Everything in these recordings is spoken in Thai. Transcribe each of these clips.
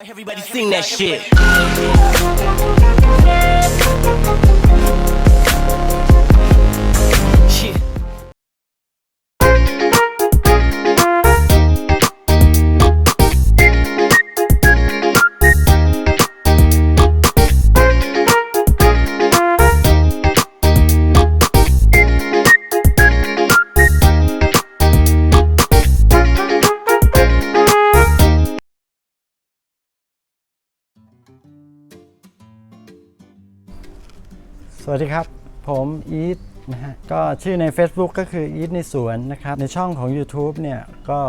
Everybody sing that shit. วัสดีครับ ผมอีทนะฮะก็ชื่อใน Facebook ก็คืออีทในสวนนะครับ ในช่องของ YouTube เนี่ยก็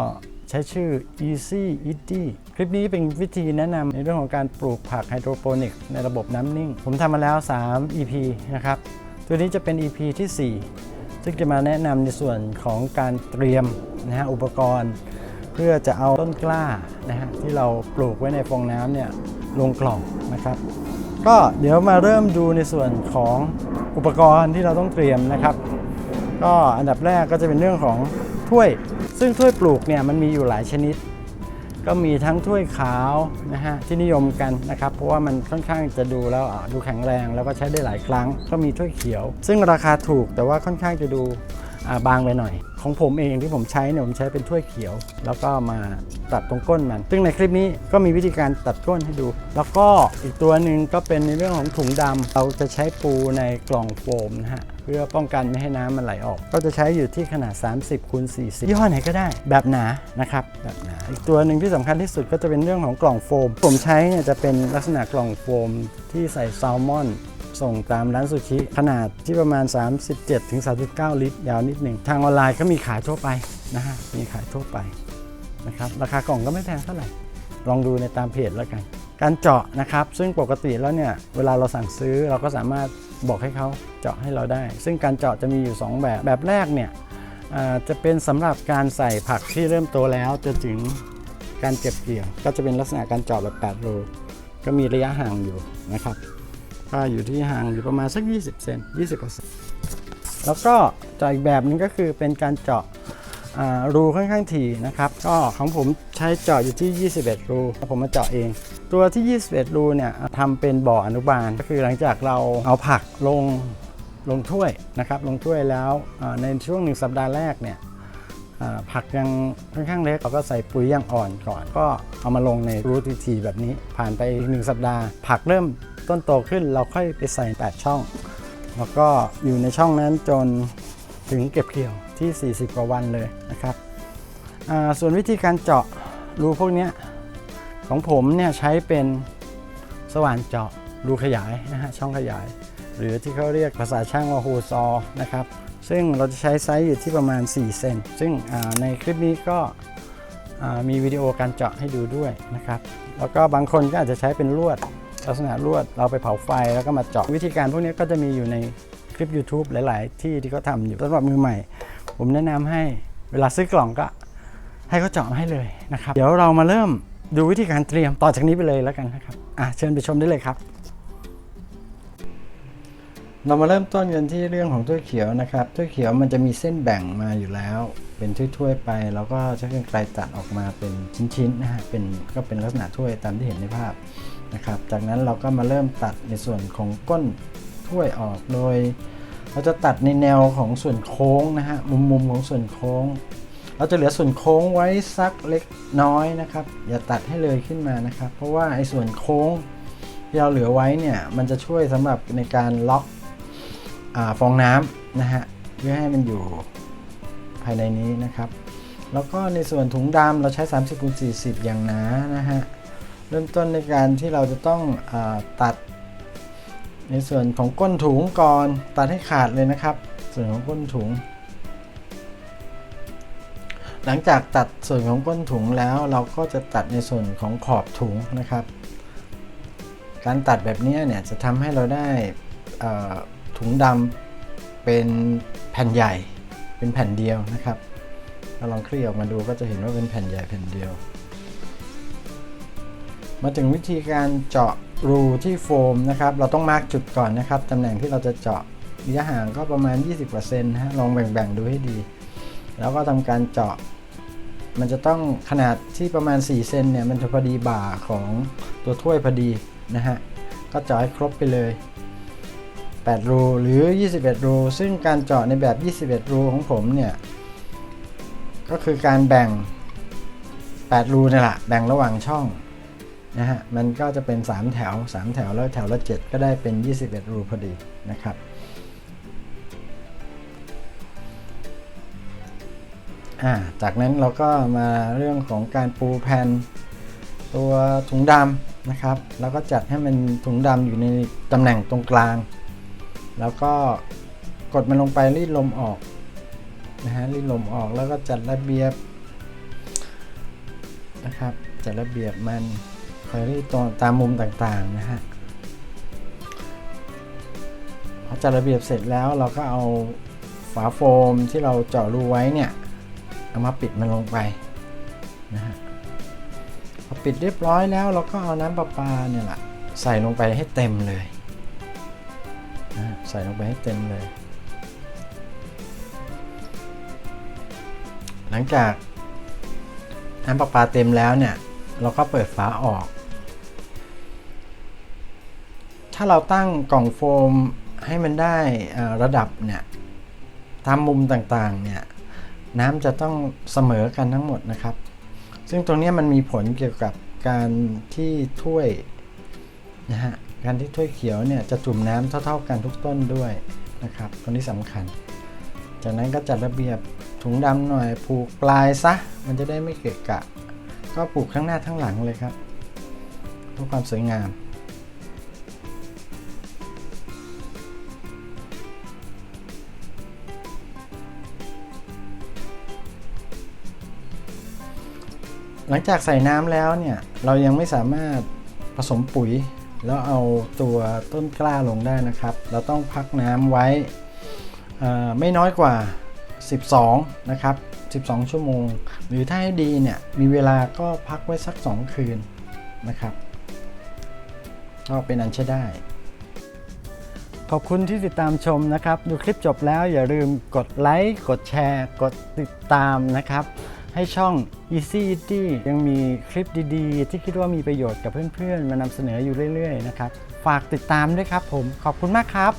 ใช้ชื่อ Easy Eaty คลิปนี้เป็นวิธีแนะนำในเรื่องของการปลูกผักไฮโดรโปนิกในระบบน้ำนิ่ง ผมทำมาแล้ว 3 EP นะครับ ตัวนี้จะเป็น EP ที่ 4 ซึ่งจะมาแนะนำในส่วนของการเตรียมนะฮะอุปกรณ์ เพื่อจะเอาต้นกล้านะฮะที่เราปลูกไว้ในฟองน้ำเนี่ยลงกล่องนะครับ ก็เดี๋ยวมาเริ่มดูในส่วนของอุปกรณ์ที่เราต้องเตรียมนะครับ ก็อันดับแรกก็จะเป็นเรื่องของถ้วย ซึ่งถ้วยปลูกเนี่ยมันมีอยู่หลายชนิด ก็มีทั้งถ้วยขาวนะฮะที่นิยมกันนะครับ เพราะว่ามันค่อนข้างจะดูแล้วดูแข็งแรงแล้วก็ใช้ได้หลายครั้ง ก็มีถ้วยเขียว ซึ่งราคาถูกแต่ว่าค่อนข้างจะดู บางไปหน่อย ของผมเองที่ผมใช้เนี่ยผมใช้เป็นถ้วยเขียว แล้วก็มาตัดตรงก้นมัน ซึ่งในคลิปนี้ก็มีวิธีการตัดก้นให้ดู แล้วก็อีกตัวหนึ่งก็เป็นในเรื่องของถุงดำเราจะใช้ปูในกล่องโฟมนะฮะเพื่อป้องกันไม่ให้น้ำมันไหลออก ก็จะใช้อยู่ที่ขนาด 30คูณ40ยี่ห้อไหนก็ได้ แบบหนานะครับแบบหนา อีกตัวหนึ่งที่สำคัญที่สุดก็จะเป็นเรื่องของกล่องโฟม ผมใช้เนี่ยจะเป็นลักษณะกล่องโฟมที่ใส่แซลมอน ส่งตามร้านซูชิ ขนาดที่ประมาณ 37-39 ลิตร ยาวนิดหนึ่ง ทางออนไลน์ก็มีขายทั่วไปนะฮะ มีขายทั่วไปนะครับราคากล่องก็ไม่แพงเท่าไหร่ ลองดูในตามเพจแล้วกัน การเจาะนะครับ ซึ่งปกติแล้วเนี่ยเวลาเราสั่งซื้อเราก็สามารถบอกให้เขาเจาะให้เราได้ ซึ่งการเจาะจะมีอยู่ 2 แบบแบบแรกเนี่ยจะเป็นสำหรับการใส่ผักที่เริ่มโตแล้วจนถึงการเก็บเกี่ยว ก็จะเป็นลักษณะการเจาะแบบ8รูก็มีระยะห่างอยู่นะครับ ก็อยู่ที่ห่างอยู่ประมาณสัก 20 เซน20%แล้วก็เจาะอีกแบบนึงก็คือเป็นการเจาะรูค่อนข้างถี่นะครับ ก็ของผมใช้เจาะอยู่ที่ 21 รู ผมมาเจาะเอง ตัวที่ 21 รูเนี่ยทำเป็นบ่ออนุบาล ก็คือหลังจากเราเอาผักลงลงถ้วยนะครับ ลงถ้วยแล้วในช่วงหนึ่งสัปดาห์แรกเนี่ยผักยังค่อนข้างเล็กเราก็ใส่ปุ๋ยอย่างอ่อนก่อน ก็เอามาลงในรูทีๆแบบนี้ ผ่านไปหนึ่งสัปดาห์ ผักเริ่ม ต้นโตขึ้นเราค่อยไปใส่ 8 ช่อง แล้วก็อยู่ในช่องนั้นจนถึงเก็บเกี่ยวที่ 40 กว่าวันเลยนะครับ ส่วนวิธีการเจาะรูพวกนี้ของผมเนี่ยใช้เป็นสว่านเจาะรูขยายนะฮะช่องขยาย หรือที่เขาเรียกภาษาช่างว่าโฮซอนะครับซึ่งเราจะใช้ไซส์อยู่ที่ประมาณ 4 เซน ซึ่งในคลิปนี้ก็มีวิดีโอการเจาะให้ดูด้วยนะครับ แล้วก็บางคนก็อาจจะใช้เป็นลวด ลักษณะลวดเราไปเผาไฟแล้วก็มาเจาะวิธีการพวกนี้ก็จะมีอยู่ในคลิป YouTube หลาย ๆ ที่ที่เขาทำอยู่สำหรับมือใหม่ ผมแนะนำให้เวลาซื้อกล่องก็ให้เขาเจาะให้เลยนะครับ เดี๋ยวเรามาเริ่มดูวิธีการเตรียมต่อจากนี้ไปเลยแล้วกันนะครับอะเชิญไปชมได้เลยครับ เรามาเริ่มต้นกันที่เรื่องของถ้วยเขียวนะครับถ้วยเขียวมันจะมีเส้นแบ่งมาอยู่แล้ว เป็นถ้วยๆไปแล้วก็ใช้กรรไกรตัดออกมาเป็นชิ้นๆนะฮะเป็นก็เป็นลักษณะถ้วยตามที่เห็นในภาพ นะครับ จากนั้นเราก็มาเริ่มตัดในส่วนของก้นถ้วยออกโดย เราจะตัดในแนวของส่วนโค้งนะฮะมุมมุมของส่วนโค้ง เราจะเหลือส่วนโค้งไว้สักเล็กน้อยนะครับ อย่าตัดให้เลยขึ้นมานะครับ เพราะว่าไอ้ส่วนโค้งที่เราเหลือไว้เนี่ยมันจะช่วยสำหรับในการล็อกอฟองน้ำนะฮะเพื่อให้มันอยู่ภายในนี้นะครับ แล้วก็ในส่วนถุงดำเราใช้ 30คูณ40 อย่างหนานะฮะ เริ่มต้นในการที่เราจะต้องอตัด ในส่วนของก้นถุงก่อนตัดให้ขาดเลยนะครับ ส่วนของก้นถุง หลังจากตัดส่วนของก้นถุงแล้วเราก็จะตัดในส่วนของขอบถุงนะครับ การตัดแบบนี้เนี่ยจะทำให้เราได้ถุงดำเป็นแผ่นใหญ่เป็นแผ่นเดียวนะครับเราลองคลี่ออกมาดูก็จะเห็นว่าเป็นแผ่นใหญ่แผ่นเดียว มาถึงวิธีการเจาะรูที่โฟมนะครับ เราต้องมาร์กจุดก่อนนะครับตำแหน่งที่เราจะเจาะระยะห่างก็ประมาณ 20%นะฮะลองแบ่งๆดูให้ดี แล้วก็ทำการเจาะ มันจะต้องขนาดที่ประมาณ 4 เซนเนี่ย มันจะพอดีบ่าของตัวถ้วยพอดีนะฮะ ก็เจาะให้ครบไปเลย 8 รูหรือ 21 รู ซึ่งการเจาะในแบบ 21 รูของผมเนี่ย ก็คือการแบ่ง 8 รูนี่แหละ แบ่งระหว่างช่อง นะฮะมันก็จะเป็น 3 แถว 3 แถวแล้วแถวละ7ก็ได้เป็น 21 รูพอดีนะครับาจากนั้นเราก็มาเรื่องของการปูแผ่นตัวถุงดำนะครับ แล้วก็จัดให้มันถุงดำอยู่ในตำแหน่งตรงกลาง แล้วก็กดมันลงไปรีดลมออกนะฮะรีดลมออกแล้วก็จัดระเบียบนะครับ จัดระเบียบมัน คอยรีดตรงตามมุมต่างๆนะฮะพอจัดระเบียบเสร็จแล้วเราก็เอาฝาโฟมที่เราเจาะรูไว้เนี่ยเอามาปิดมันลงไปนะฮะพอปิดเรียบร้อยแล้วเราก็เอาน้ำประปาเนี่ยแหละใส่ลงไปให้เต็มเลยนะฮะใส่ลงไปให้เต็มเลย หลังจากน้ำประปาเต็มแล้วเนี่ย เราก็เปิดฝาออก ถ้าเราตั้งกล่องโฟมให้มันได้ระดับเนี่ยตามมุมต่างๆเนี่ยน้ำจะต้องเสมอกันทั้งหมดนะครับ ซึ่งตรงนี้มันมีผลเกี่ยวกับการที่ถ้วยนะฮะการที่ถ้วยเขียวเนี่ยจะจุ่มน้ำเท่า ๆกันทุกต้นด้วยนะครับตรงนี้สำคัญ จากนั้นก็จัดระเบียบถุงดำหน่อยผูกปลายซะ มันจะได้ไม่เกะกะ ก็ผูกข้างหน้าทั้งหลังเลยครับเพื่อความสวยงาม หลังจากใส่น้ำแล้วเนี่ยเรายังไม่สามารถผสมปุ๋ย แล้วเอาตัวต้นกล้าลงได้นะครับ เราต้องพักน้ำไว้อ่อไม่น้อยกว่า 12 นะครับ 12 ชั่วโมง หรือถ้าให้ดีเนี่ยมีเวลาก็พักไว้สัก 2 คืนนะครับก็เป็นอันใช้ได้ ขอบคุณที่ติดตามชมนะครับ ดูคลิปจบแล้วอย่าลืมกดไลค์กดแชร์ กดติดตามนะครับ ให้ช่อง Easy Eaty ยังมีคลิปดีๆ ที่คิดว่ามีประโยชน์กับเพื่อนๆ มานำเสนออยู่เรื่อยๆ นะครับ ฝากติดตามด้วยครับผม ขอบคุณมากครับ